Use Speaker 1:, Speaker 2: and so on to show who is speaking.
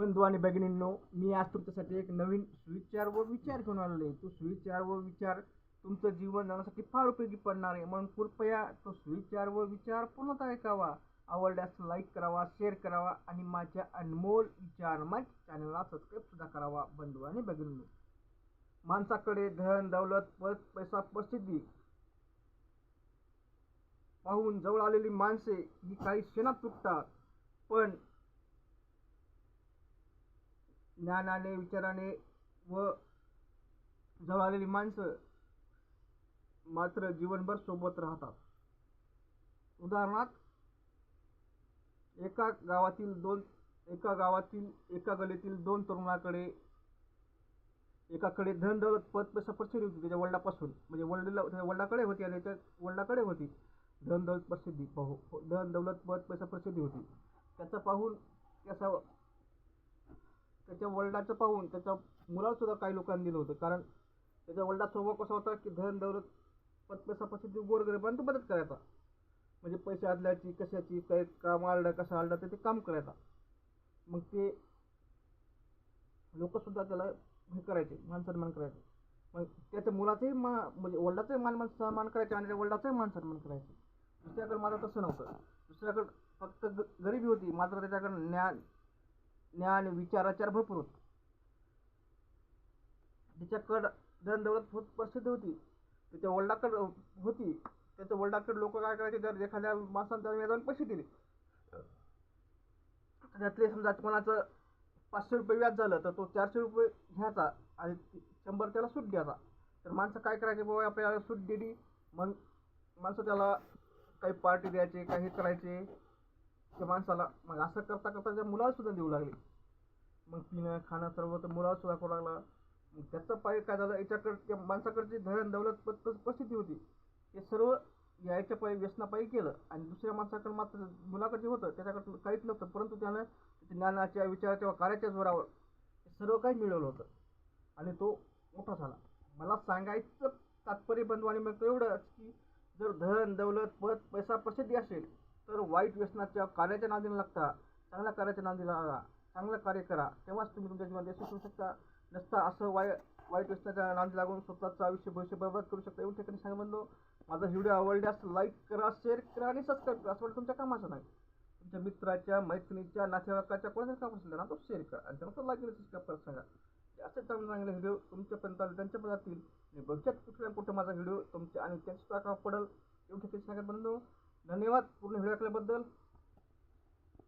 Speaker 1: बंधू आणि भगिनींनो मी आज तुमच्यासाठी एक नवीन सुविचार व विचार घेऊन आलेलो आहे. तो सुविचार व विचार तुमचं जीवन जाण्यासाठी फार उपयोगी पडणार आहे. म्हणून कृपया तो सुविचार व विचार पूर्णतः ऐकावा. आवडल्यास लाईक करावा शेअर करावा आणि माझ्या अनमोल विचार माझ्या चॅनलला सबस्क्राईबसुद्धा करावा बंधू आणि भगिनींनो. माणसाकडे धन दौलत पद पैसा प्रसिद्धी पाहून जवळ आलेली माणसे ही काही क्षणात तुटतात. पण ज्ञानाने विचाराने व जवळ आलेली माणसं मात्र जीवनभर सोबत राहतात. उदाहरणार्थ एका गावातील दोन एका गावातील एका गलीतील दोन तरुणाकडे एकाकडे धन दौलत पद पैसा प्रसिद्धी होती. त्याच्या वडिलापासून म्हणजे वडिला त्याच्या वडिलाकडे होती आणि त्याच्या वडिलाकडे होती. धन दौलत प्रसिद्धी पाहू धन दौलत पद पैसा प्रसिद्धी होती. त्याचं पाहून त्याचा त्याच्या वडिलाचं पाहून त्याच्या मुलाला सुद्धा काही लोकांनी दिलं होतं. कारण त्याच्या वडिलाचा स्वभाव कसा होता की धन दौलत पद पैसा प्रसिद्धी गोरगरिबांना मदत करायचा. म्हणजे पैसे आदल्याची कशाची काय काम आलं कसं आलडा ते काम करायचा. मग ते लोकसुद्धा त्याला हे करायचे मान सन्मान करायचे. मग त्याच्या मुलाचंही मा म्हणजे वडिलाचंही मान सन्मान करायचे आणि त्या वडिलाचंही मान सन्मान करायचे. दुसऱ्याकडं माझं तसं नव्हतं. दुसऱ्याकडं फक्त ग गरिबी होती. मात्र त्याच्याकडं ज्ञान ज्ञान विचाराचार भरपूर होते. त्याच्याकडं धनदौलत खूप प्रसिद्ध होती. त्याच्या वडिलाकडं होती. त्याच्या वडिलाकडे लोक काय करायचे? जर एखाद्या माणसाने त्याला जाऊन पैसे दिले. त्यातले समजा कोणाचं पाचशे रुपये व्याज झालं तर तो चारशे रुपये घ्यायचा आणि शंभर त्याला सूट द्यायचा. तर माणसं काय करायचे? बाबा आपल्याला सूट दिली. मग माणसं त्याला काही पार्टी द्यायचे काही हे करायचे. त्या माणसाला मग असं करता करता त्या मुलाला सुद्धा देऊ लागली. मग पिणं खाणं सर्व तर मुलाला सुद्धा करू लागला. मग त्याचं पाय काय झालं? याच्याकडे त्या माणसाकडची धरण दौलत प- परिस्थिती होती? हे सर्व यायच्या पायी व्यसनापायी केलं. आणि दुसऱ्या माणसाकडे मात्र मुलाकडे होतं. त्याच्याकडं काहीच नव्हतं. परंतु त्यानं ज्ञानाच्या विचाराच्या व कार्याच्या जोरावर हे सर्व काही मिळवलं होतं. आणि तो मोठा झाला. मला सांगायचं तात्पर्य बंधू आणि मग एवढंच की जर धन दौलत पद पैसा प्रसिद्धी असेल तर वाईट व्यसनाच्या कार्याच्या नादीला लागता चांगल्या कार्याच्या नादीला लागा चांगलं कार्य करा तेव्हाच तुम्ही तुमच्या जीवनात यशस्वी होऊ शकता. नसता असं वाय वाईट व्यसनाच्या नादी लागून स्वतःचं आयुष्य भविष्य बरबाद करू शकता. एवढ्या ठिकाणी सांगितलं माझा व्हिडिओ आवडल्यास लाईक करा शेअर करा आणि सबस्क्राईब करा. असं वाटतं तुमच्या कामाचं नाही. तुमच्या मित्राच्या मैत्रिणीच्या नातेवाईकाच्या कोणाच्या काम असेल ना तो शेअर करा आणि त्यांना लाईक आणि सबस्क्राईब करा सांगा. असे चांगले चांगले व्हिडिओ तुमच्यापर्यंत आले त्यांच्यापर्यंत जातील आणि भविष्यात कुठल्या कुठं माझा व्हिडिओ तुमच्या आणि त्यांच्या काम पडेल. एवढं ठिकाणी सांगत बनलो धन्यवाद. पूर्ण व्हिडिओ ऐकल्याबद्दल.